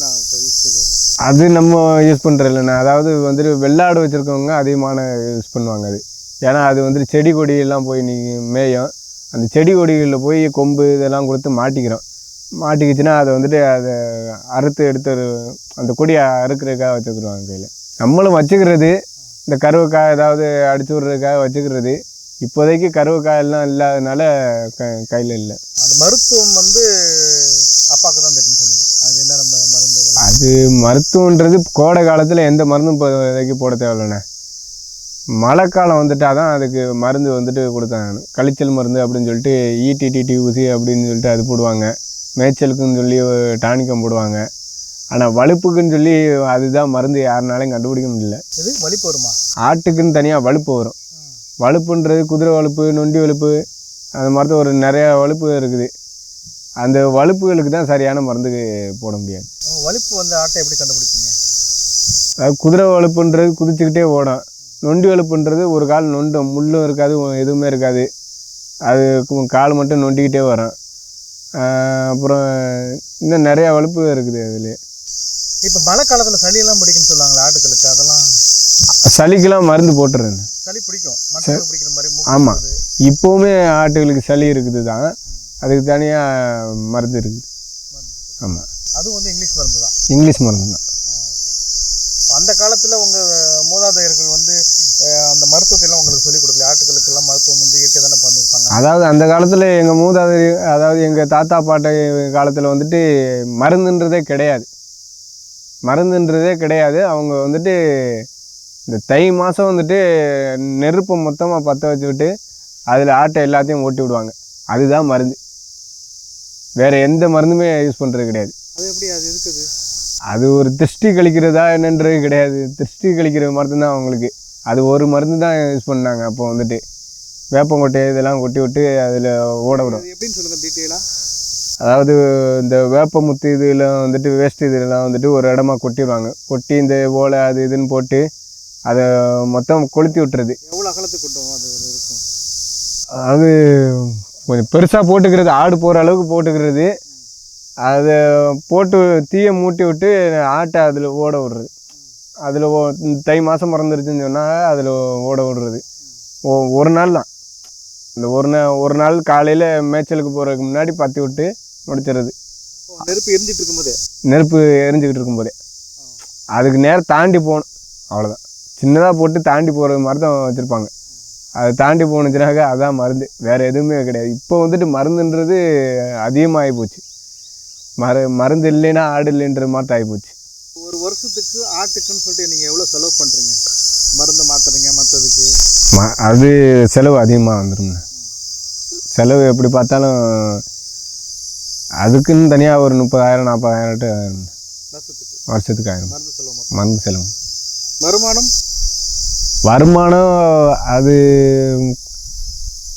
அது நம்ம யூஸ் பண்ணுறது இல்லைண்ணா. அதாவது வந்துட்டு வெள்ளாடு வச்சுருக்கவங்க அதிகமான யூஸ் பண்ணுவாங்க அது. ஏன்னா அது வந்துட்டு செடி கொடியெல்லாம் போய் நீ மேயும். அந்த செடி கொடிகளில் போய் கொம்பு இதெல்லாம் கொடுத்து மாட்டிக்கிறோம். மாட்டிக்கிச்சுன்னா அதை வந்துட்டு அதை அறுத்து எடுத்து அந்த கொடியை அறுக்கிறதுக்காக வச்சுக்கிடுவாங்க கையில். நம்மளும் வச்சுக்கிறது. இந்த கருவக்காய் ஏதாவது அடிச்சு விட்றதுக்காக வச்சுக்கிறது. இப்போதைக்கு கருவக்காயெல்லாம் இல்லாதனால க கையில் இல்லை. அது மருத்துவம் வந்து அப்பாவுக்கு தான் தெரியும் சொன்னீங்க அது என்ன நம்ம மருந்து அதெல்லாம் அது மருத்துவன்றது கோடை காலத்தில் எந்த மருந்தும் இப்போதைக்கு போட தேவையில்லைண்ணே. மழை காலம் வந்துட்டால் தான் அதுக்கு மருந்து வந்துட்டு கொடுத்தாங்க கழிச்சல் மருந்து அப்படின்னு சொல்லிட்டு E ஈடிடிடி ஊசி அப்படின்னு சொல்லிட்டு அது போடுவாங்க. மேய்ச்சலுக்குன்னு சொல்லி டானிக்கம் போடுவாங்க. ஆனால் வலுப்புக்குன்னு சொல்லி அதுதான் மருந்து யாருனாலையும் கண்டுபிடிக்க முடியல. இது வலிப்பு வருமா? ஆட்டுக்குன்னு தனியாக வலுப்பு வரும். வலுப்புன்றது குதிரை வலுப்பு நொண்டி வலுப்பு அந்த மாதிரி ஒரு நிறையா வலுப்பு இருக்குது. அந்த வலுப்புகளுக்கு தான் சரியான மருந்து போட முடியாது. வலிப்பு வந்து ஆட்டை எப்படி கண்டுபிடிப்பீங்க? அதாவது குதிரை வலுப்புன்றது குதிச்சுக்கிட்டே ஓடும். நொண்டி வலுப்புன்றது ஒரு கால் நொண்டும் முள்ளும் இருக்காது எதுவுமே இருக்காது. அது கால் மட்டும் நொண்டிக்கிட்டே வரும். அப்புறம் இன்னும் நிறையா வலுப்பு இருக்குது அதுலேயே இப்போ மழை காலத்தில் சளியெல்லாம் பிடிக்குன்னு சொல்லுவாங்களே ஆட்டுகளுக்கு அதெல்லாம்? சளிக்கெல்லாம் மருந்து போட்டுறேன். சளி பிடிக்கும். ஆமாம். இப்போவுமே ஆட்டுகளுக்கு சளி இருக்குது தான். அதுக்கு தனியாக மருந்து இருக்குது. ஆமாம் அதுவும் வந்து இங்கிலீஷ் மருந்து தான் இங்கிலீஷ் மருந்து தான் அந்த காலத்தில் உங்கள் மூதாதையர்கள் வந்து அந்த மருத்துவத்தை எல்லாம் உங்களுக்கு சொல்லிக் கொடுக்கல? ஆட்டுகளுக்கெல்லாம் மருத்துவம் வந்து இயற்கை தானே பண்ணியிருப்பாங்க? அதாவது அந்த காலத்தில் எங்கள் மூதாதை அதாவது எங்கள் தாத்தா பாட்டை காலத்தில் வந்துட்டு மருந்துன்றதே கிடையாது. மருந்துன்றதே கிடையாது. அவங்க வந்துட்டு இந்த தை மாதம் வந்துட்டு நெருப்பை மொத்தமாக பற்ற வச்சுக்கிட்டு அதில் ஆட்டை எல்லாத்தையும் ஓட்டி விடுவாங்க. அதுதான் மருந்து. வேறு எந்த மருந்துமே யூஸ் பண்ணுறது கிடையாது. அது எப்படி அது இருக்குது அது? ஒரு திருஷ்டி கழிக்கிறதா என்னன்றது கிடையாது. திருஷ்டி கழிக்கிற மருந்து தான் அவங்களுக்கு. அது ஒரு மருந்து தான் யூஸ் பண்ணாங்க அப்போ வந்துட்டு. வேப்பங்கொட்டை இதெல்லாம் கொட்டி விட்டு அதில் ஓட விடும். எப்படின்னு சொல்லுங்கள் டீட்டெயிலாக அதாவது இந்த வேப்பமுத்து இதில் வந்துட்டு வேஸ்ட் இதெல்லாம் வந்துட்டு ஒரு இடமா கொட்டிடுவாங்க கொட்டி இந்த ஓலை அது இதுன்னு போட்டு அதை மொத்தம் கொளுத்தி விட்டுறது. எவ்வளோ அகலத்துக்கு கொண்டு அது இருக்கும். அதாவது கொஞ்சம் பெருசாக போட்டுக்கிறது ஆடு போகிற அளவுக்கு போட்டுக்கிறது. அதை போட்டு தீயை மூட்டி விட்டு ஆட்டை அதில் ஓட விடுறது. அதில் ஓ தை மாதம் மறந்துருச்சுன்னு சொன்னால் அதில் ஓட விடுறது. ஓ ஒரு நாள் தான். இந்த ஒரு நாள் ஒரு நாள் காலையில் மேய்ச்சலுக்கு போகிறதுக்கு முன்னாடி பற்றி விட்டு முடிச்சிடுறது. நெருப்பு எரிஞ்சிட்டு இருக்கும்போதே? நெருப்பு எரிஞ்சுக்கிட்டு இருக்கும்போதே. அதுக்கு நேரம் தாண்டி போகணும். அவ்வளோதான் சின்னதாக போட்டு தாண்டி போகிற மாதிரி தான் வச்சுருப்பாங்க. அதை தாண்டி போணுச்சுனாக்க அதான் மருந்து. வேறு எதுவுமே கிடையாது. இப்போ வந்துட்டு மருந்துன்றது அதிகமாகி போச்சு. மரு மருந்து இல்லைன்னா ஆடு இல்லைன்ற மாதிரி ஆகி போச்சு. ஒரு வருஷத்துக்கு ஆட்டுக்குன்னு சொல்லிட்டு நீங்கள் எவ்வளோ செலவு பண்ணுறீங்க மருந்து மாத்துறீங்க மற்றதுக்கு ம அது செலவு அதிகமாக வந்துடும்ண்ணே செலவு எப்படி பார்த்தாலும் அதுக்குன்னு தனியாக ஒரு முப்பதாயிரம் நாற்பதாயிரம் வருஷத்துக்கு? வருஷத்துக்கு ஆயிரும் மருந்து செலவு மருந்து செலவு. வருமானம்? வருமானம் அது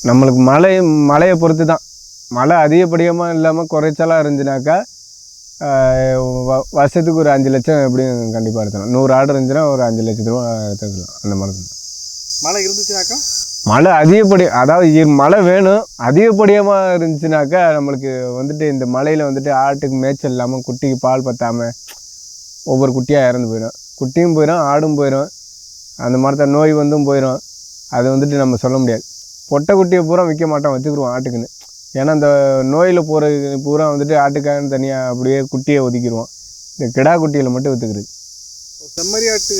நம்மளுக்கு மழை மழையை பொறுத்து தான் மழை அதிகப்படியமாக இல்லாமல் குறைச்சலாக இருந்துச்சுனாக்கா வ- வருஷத்துக்கு ஒரு அஞ்சு லட்சம் எப்படியும் கண்டிப்பாக எடுத்தலாம் நூறு ஆர்டர் இருந்துச்சுன்னா ஒரு அஞ்சு லட்சத்து ரூபா எடுத்துக்கலாம். அந்த மாதிரி தான். மழை இருந்துச்சுனாக்கா? மழை அதிகப்படி அதாவது மழை வேணும். அதிகப்படியமாக இருந்துச்சுனாக்கா நம்மளுக்கு வந்துட்டு இந்த மழையில் வந்துட்டு ஆட்டுக்கு மேய்ச்சல் இல்லாமல் குட்டிக்கு பால் பத்தாமல் ஒவ்வொரு குட்டியாக இறந்து போயிடும். குட்டியும் போயிடும் ஆடும் போயிடும். அந்த மாதிரி நோய் வந்தும் போயிடும் அது வந்துட்டு நம்ம சொல்ல முடியாது. பொட்டை குட்டியை பூரா விற்க மாட்டோம் வச்சுக்கிருவோம் ஆட்டுக்குன்னு. ஏன்னா அந்த நோயில் போகிற பூரா வந்துட்டு ஆட்டுக்காரன் தனியாக அப்படியே குட்டியை ஒதுக்கிடுவோம். இந்த கிடா குட்டியில் மட்டும் விற்றுக்கிறது செம்மறியாட்டு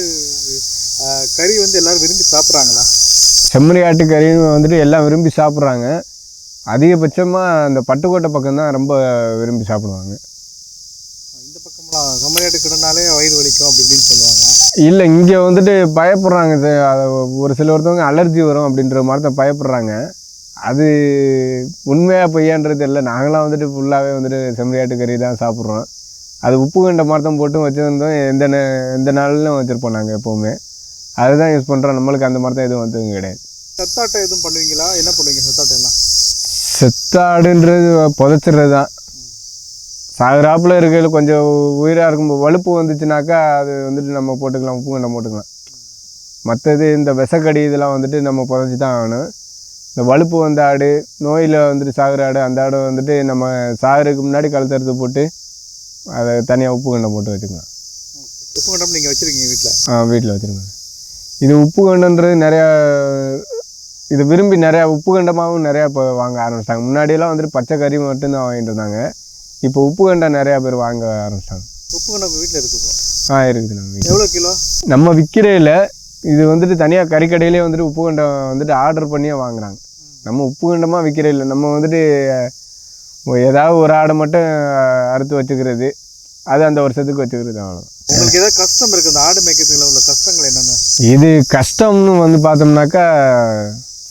ஆஹ், கறி வந்து எல்லாரும் விரும்பி சாப்பிட்றாங்களா? செம்மறி ஆட்டு கறின்னு வந்துட்டு எல்லாம் விரும்பி சாப்பிட்றாங்க. அதிகபட்சமாக அந்த பட்டுக்கோட்டை பக்கம் தான் ரொம்ப விரும்பி சாப்பிடுவாங்க. கிடனாலே வயிறு வலிக்கும் அப்படி இப்படின்னு சொல்லுவாங்க. இல்லை இங்கே வந்துட்டு பயப்படுறாங்க. ஒரு சில ஒருத்தவங்க அலர்ஜி வரும் அப்படின்ற மாதிரி தான் பயப்படுறாங்க. அது உண்மையாக பொய்யான்றது இல்லை நாங்களாம் வந்துட்டு ஃபுல்லாகவே வந்துட்டு செம்மறியாட்டு கறி தான் சாப்பிட்றோம். அது உப்பு கண்ட தான் போட்டும் வச்சுருந்தோம். எந்த எந்த நாளிலும் வச்சுருப்போம் நாங்கள் எப்போவுமே. அதுதான் யூஸ் பண்ணுறோம் நம்மளுக்கு அந்த தான் எதுவும் வந்ததும் கிடையாது. சத்தாட்டை எதுவும் பண்ணுவீங்களா? என்ன பண்ணுவீங்க சத்தாட்டை எல்லாம் செத்தாடுன்றது புதைச்சிடுறது தான் சாகுறாப்புல இருக்கையில் கொஞ்சம் உயிராக இருக்கும் வலுப்பு வந்துச்சுனாக்கா அது வந்துட்டு நம்ம போட்டுக்கலாம் உப்பு கண்டம் போட்டுக்கலாம். மற்றது இந்த விசக்கடி இதெல்லாம் வந்துட்டு நம்ம புதைச்சி தான் ஆகணும். இந்த வலுப்பு வந்த ஆடு நோயில் வந்துட்டு சாகுற ஆடு அந்த ஆடை வந்துட்டு நம்ம சாகுறதுக்கு முன்னாடி கழுத்தறுத்து போட்டு அதை தனியாக உப்பு கண்டம் போட்டு வச்சுக்கலாம். உப்பு கண்டம் நீங்கள் வச்சுருக்கீங்க வீட்டில் ஆ வீட்டில் வச்சுருக்கேன். இது உப்பு கண்டன்றது நிறையா இது விரும்பி நிறையா உப்பு கண்டமாகவும் நிறையா இப்போ வாங்க ஆரம்பிச்சிட்டாங்க. முன்னாடியெல்லாம் வந்துட்டு பச்சை கறி மட்டும்தான் வாங்கிட்டு இருந்தாங்க. இப்போ உப்பு கண்டம் நிறையா பேர் வாங்க ஆரம்பிச்சிட்டாங்க உப்பு உங்கள் வீட்டில் இருக்கு இப்போ ஆ இருக்குது நம்ம எவ்வளோ கிலோ? நம்ம விற்கிறதில்ல இது வந்துட்டு தனியாக கறிக்கடையிலே வந்துட்டு உப்பு கண்டம் வந்துட்டு ஆர்டர் பண்ணியே வாங்குறாங்க. நம்ம உப்பு கண்டமாக விற்கிறே இல்லை நம்ம வந்துட்டு ஏதாவது ஒரு ஆடை மட்டும் அறுத்து வச்சுக்கிறது அது அந்த வருஷத்துக்கு வச்சுக்கிறது அவ்வளோதான் உங்களுக்கு ஏதாவது கஷ்டம் இருக்குது அந்த ஆடு மேய்க்கிறதுல உள்ள கஷ்டங்கள் என்னென்ன? இது கஷ்டம்னு வந்து பார்த்தோம்னாக்கா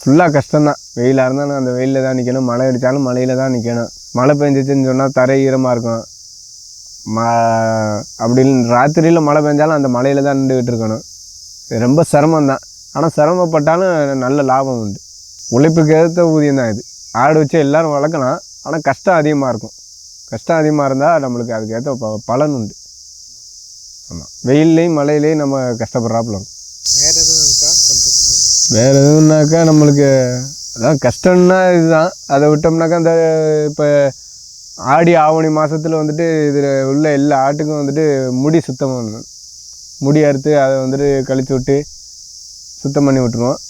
ஃபுல்லாக கஷ்டம்தான். வெயிலாக இருந்தாலும் அந்த வெயிலில் தான் நிற்கணும் மழை அடித்தாலும் மழையில் தான் நிற்கணும் மழை பெஞ்சிச்சுன்னு சொன்னால் தரை ஈரமாக இருக்கும். ம அப்படின்னு ராத்திரியில் மழை பெஞ்சாலும் அந்த மழையில் தான் நின்றுக்கிட்டு இருக்கணும். ரொம்ப சிரமம் தான் ஆனால் சிரமப்பட்டாலும் நல்ல லாபம் உண்டு. உழைப்புக்கு ஏற்ற ஊதியம் தான் இது. ஆடு வச்சு எல்லாரும் வளர்க்கலாம். ஆனால் கஷ்டம் அதிகமாக இருக்கும். கஷ்டம் அதிகமாக இருந்தால் நம்மளுக்கு அதுக்கேற்ற ப பலன் உண்டு. ஆமாம் வெயில்லையும் மழையிலையும் நம்ம கஷ்டப்படுறாப்புல வேறு எதுவும் வேறு எதுவும்னாக்கா நம்மளுக்கு அதான் கஷ்டம்னா இதுதான். அதை விட்டோம்னாக்கா அந்த இப்போ ஆடி ஆவணி மாதத்தில் வந்துட்டு இதில் உள்ள எல்லா ஆட்டுக்கும் வந்துட்டு முடி சுத்தம் பண்ணணும். முடி அறுத்து அதை வந்துட்டு கழிச்சு விட்டு சுத்தம் பண்ணி விட்டுருவோம்.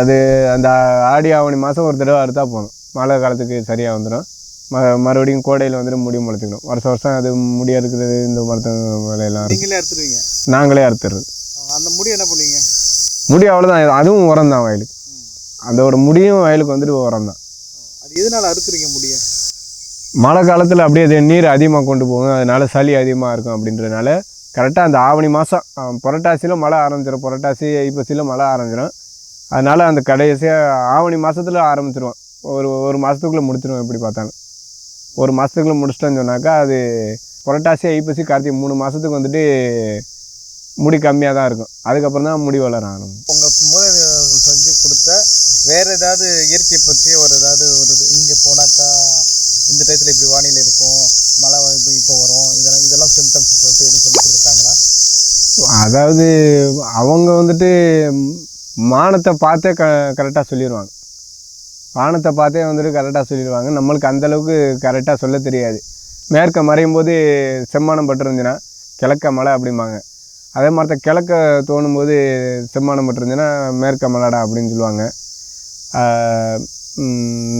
அது அந்த ஆடி ஆவணி மாதம் ஒரு தடவை அறுத்தா போதும். மழை காலத்துக்கு சரியாக வந்துடும் ம மறுபடியும் கோடையில் வந்துட்டு முடி முளைச்சிக்கணும் வருஷம் வருஷம் அது முடி அறுக்கிறது இந்த மரத்த வேலையெல்லாம். நீங்களே அறுத்துறது அந்த முடி என்ன பண்ணுவீங்க? முடி அவ்வளோதான் அதுவும் உரம் தான் வயலுக்கு அதோட முடியும் வயலுக்கு வந்துட்டு உரம் தான் அது எதனால அறுக்குறீங்க முடிய? மழை காலத்தில் அப்படியே அது நீர் அதிகமாக கொண்டு போகும். அதனால சளி அதிகமாக இருக்கும் அப்படின்றதுனால கரெக்டாக அந்த ஆவணி மாதம் புரட்டாசியில் மழை ஆரம்பிச்சிடும் புரட்டாசி ஐப்பசியில் மழை ஆரம்பிச்சிடும் அதனால் அந்த கடைசியாக ஆவணி மாதத்தில் ஆரம்பிச்சிருவோம். ஒரு ஒரு மாதத்துக்குள்ளே முடிச்சிருவோம் எப்படி பார்த்தாலும். ஒரு மாதத்துக்குள்ளே முடிச்சிட்டோன்னு சொன்னாக்கா அது புரட்டாசி ஐப்பசி கார்த்திகை மூணு மாதத்துக்கு வந்துட்டு முடி கம்மியாக தான் இருக்கும். அதுக்கப்புறம் தான் முடி வளர ஆரம்பிக்கும். உங்கள் மூதாதையர்கள் செஞ்சு கொடுத்த வேறு ஏதாவது இயற்கையை பற்றி ஒரு ஏதாவது ஒரு இது இங்கே போனாக்கா இந்த டயத்தில் இப்படி வானிலை இருக்கும் மழை இப்போ இப்போ வரும் இதெல்லாம் இதெல்லாம் சிம்டம்ஸ் சொல்லிட்டு எதுவும் சொல்லி கொடுத்துருக்காங்களா? அதாவது அவங்க வந்துட்டு மானத்தை பார்த்தே க கரெக்டாக சொல்லிடுவாங்க வானத்தை பார்த்தே வந்துட்டு கரெக்டாக சொல்லிடுவாங்க நம்மளுக்கு அந்த அளவுக்கு கரெக்டாக சொல்ல தெரியாது. மேற்க மறையும் போது செம்மானம் பட்டிருந்துச்சுன்னா கிழக்க மழை அப்படிம்பாங்க. அதே மாதிரி தான் கிழக்க தோணும் போது செம்மானம் பட்டிருந்துச்சுன்னா மேற்க மலாடா அப்படின்னு சொல்லுவாங்க.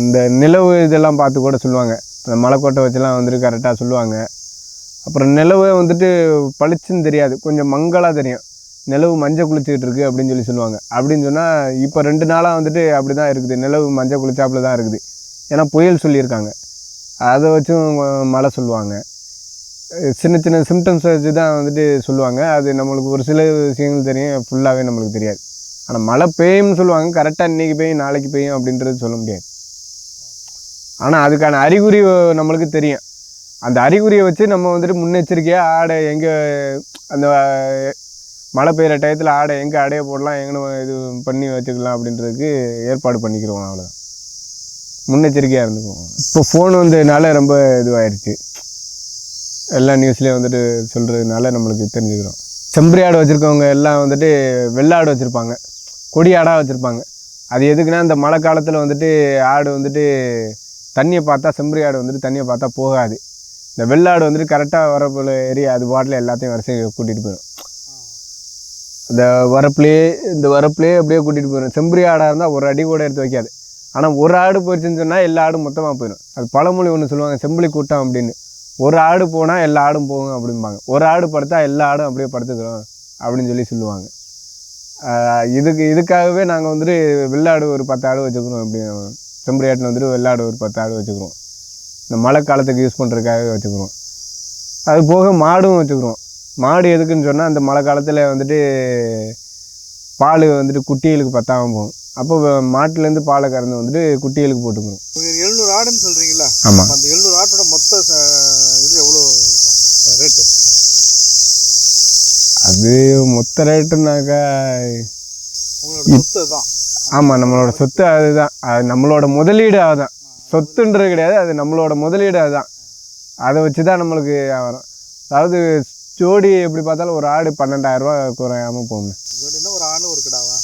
இந்த நிலவு இதெல்லாம் பார்த்து கூட சொல்லுவாங்க. அந்த மலைக்கோட்டை வச்சுலாம் வந்துட்டு கரெக்டாக சொல்லுவாங்க. அப்புறம் நிலவு வந்துட்டு பளிச்சுன்னு தெரியாது. கொஞ்சம் மங்கலாக தெரியும். நிலவு மஞ்சள் குளிச்சுக்கிட்டு இருக்குது அப்படின்னு சொல்லி சொல்லுவாங்க. அப்படின்னு சொன்னால் இப்போ ரெண்டு நாளாக வந்துட்டு அப்படி தான் இருக்குது. நிலவு மஞ்சள் குளிச்சாப்புல தான் இருக்குது. ஏன்னா புயல் சொல்லியிருக்காங்க. அதை வச்சும் மழை சொல்லுவாங்க. சின்ன சின்ன சிம்டம்ஸ் வச்சு தான் வந்துட்டு சொல்லுவாங்க. அது நம்மளுக்கு ஒரு சில விஷயங்கள் தெரியும். ஃபுல்லாகவே நம்மளுக்கு தெரியாது. ஆனால் மழை பெய்யும்னு சொல்லுவாங்க. கரெக்டாக இன்றைக்கி பெய்யும் நாளைக்கு பெய்யும் அப்படின்றது சொல்ல முடியாது. ஆனால் அதுக்கான அறிகுறி நம்மளுக்கு தெரியும். அந்த அறிகுறியை வச்சு நம்ம வந்துட்டு முன்னெச்சரிக்கையாக ஆடை எங்கே அந்த மழை பெய்கிற டயத்தில் ஆடை எங்கே அடைய போடலாம் எங்கே இது பண்ணி வச்சுக்கலாம் அப்படின்றதுக்கு ஏற்பாடு பண்ணிக்கிறோம் அவ்வளோதான் முன்னெச்சரிக்கையாக இருந்துக்குவோம். இப்போ ஃபோன் வந்ததுனால ரொம்ப இதுவாகிடுச்சு எல்லா நியூஸ்லேயும் வந்துட்டு சொல்கிறதுனால நம்மளுக்கு தெரிஞ்சுக்கிறோம். செம்பரி ஆடு வச்சுருக்கவங்க எல்லாம் வந்துட்டு வெள்ளாடு வச்சுருப்பாங்க. கொடி ஆடாக வச்சுருப்பாங்க. அது எதுக்குன்னா இந்த மழை காலத்தில் வந்துட்டு ஆடு வந்துட்டு தண்ணியை பார்த்தா செம்பரி ஆடு வந்துட்டு தண்ணியை பார்த்தா போகாது. இந்த வெள்ளாடு வந்துட்டு கரெக்டாக வரப்புல ஏறி அது பாட்டில் எல்லாத்தையும் வரிசையை கூட்டிகிட்டு போயிடும். இந்த வரப்புலேயே இந்த வரப்புலேயே அப்படியே கூட்டிகிட்டு போயிடும். செம்பரி ஆடாக இருந்தால் ஒரு அடி கூட எடுத்து வைக்காது. ஆனால் ஒரு ஆடு போயிடுச்சுன்னு சொன்னால் எல்லா ஆடும் மொத்தமாக போயிடும். அது பழமொழி ஒன்று சொல்லுவாங்க செம்புலி கூட்டம் அப்படின்னு. ஒரு ஆடு போனால் எல்லா ஆடும் போகும் அப்படிம்பாங்க. ஒரு ஆடு படுத்தா எல்லா ஆடும் அப்படியே படுத்துக்கிறோம் அப்படின்னு சொல்லி சொல்லுவாங்க. இதுக்கு இதுக்காகவே நாங்கள் வந்துட்டு வெள்ளாடு ஒரு பத்து ஆடு வச்சுக்கிறோம் அப்படி செம்பரி ஆட்டில் வந்துட்டு வெள்ளாடு ஒரு பத்து ஆடு வச்சுக்கிறோம். இந்த மழை காலத்துக்கு யூஸ் பண்ணுறதுக்காகவே வச்சுக்கிறோம். அது போக மாடும் வச்சுக்கிறோம். மாடு எதுக்குன்னு சொன்னால் அந்த மழை காலத்தில் வந்துட்டு பால் வந்துட்டு குட்டிகளுக்கு பத்தாமல் போகும். அப்போ மாட்டுலேருந்து பாலை கறந்து வந்துட்டு குட்டிகளுக்கு போட்டுக்கிறோம். எழுநூறு ஆடுன்னு சொல்கிறீங்களா ஆமாம் அந்த எழுநூறு ஆட்டோட மொத்த ச- இது எவ்வளோ இருக்கும் ரேட்டு அது மொத்த ரேட்டுனாக்கா உங்களோட சொத்து தான் ஆமாம் நம்மளோட சொத்து அதுதான். அது நம்மளோட முதலீடு அதுதான். சொத்துன்றது கிடையாது அது நம்மளோட முதலீடு அதுதான். அதை வச்சு தான் நம்மளுக்கு வரும் அதாவது ஜோடி எப்படி பார்த்தாலும் ஒரு ஆடு பன்னெண்டாயிரரூவா குறையாமல் போகுங்க ஜோடினா ஒரு ஆணு ஒரு கிடாவா?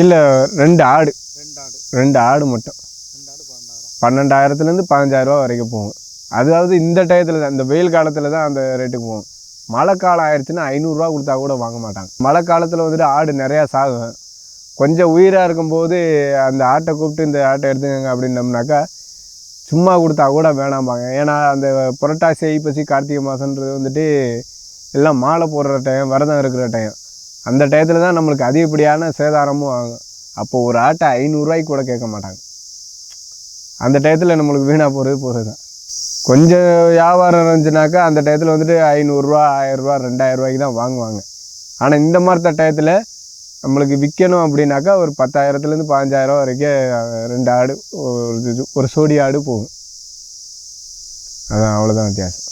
இல்லை ரெண்டு ஆடு. ரெண்டு ஆடு. ரெண்டு ஆடு மட்டும். ரெண்டு ஆடு பன்னெண்டாயிரம். பன்னெண்டாயிரத்துலேருந்து பதினஞ்சாயிரரூவா வரைக்கும் போகும். அதாவது இந்த டயத்தில் தான் இந்த வெயில் காலத்தில் தான் அந்த ரேட்டுக்கு போகும். மழை காலம் ஆயிடுச்சுன்னா ஐநூறுரூவா கொடுத்தா கூட வாங்க மாட்டாங்க. மழை காலத்தில் வந்துட்டு ஆடு நிறையா சாகும். கொஞ்சம் உயிராக இருக்கும்போது அந்த ஆட்டை கூப்பிட்டு இந்த ஆட்டை எடுத்துக்கங்க அப்படின்னம்னாக்கா சும்மா கொடுத்தா கூட வேணாம்பாங்க. ஏன்னா அந்த புரட்டாசி ஐப்பசி கார்த்திகை மாதன்றது வந்துட்டு எல்லாம் மாலை போடுற டைம் விரதம் இருக்கிற டைம் அந்த டயத்தில் தான் நம்மளுக்கு அதிகப்படியான சேதாரமும் ஆகும் அப்போது ஒரு ஆட்டை ஐநூறுரூவாய்க்கு கூட கேட்க மாட்டாங்க. அந்த டயத்தில் நம்மளுக்கு வீணாக போகிறது போகிறது தான் கொஞ்சம் வியாபாரம் இருந்துச்சுனாக்கா அந்த டயத்தில் வந்துட்டு ஐநூறுரூவா ஆயிரரூவா ரெண்டாயிரரூவாய்க்கு தான் வாங்குவாங்க. ஆனால் இந்த மாதிரி டயத்தில் நம்மளுக்கு விற்கணும் அப்படின்னாக்கா ஒரு பத்தாயிரத்துலேருந்து பதினஞ்சாயிரம் வரைக்கும் ரெண்டு ஆடு ஒரு இது ஒரு சோடி ஆடு போகும். அதான் அவ்வளோதான் வித்தியாசம்.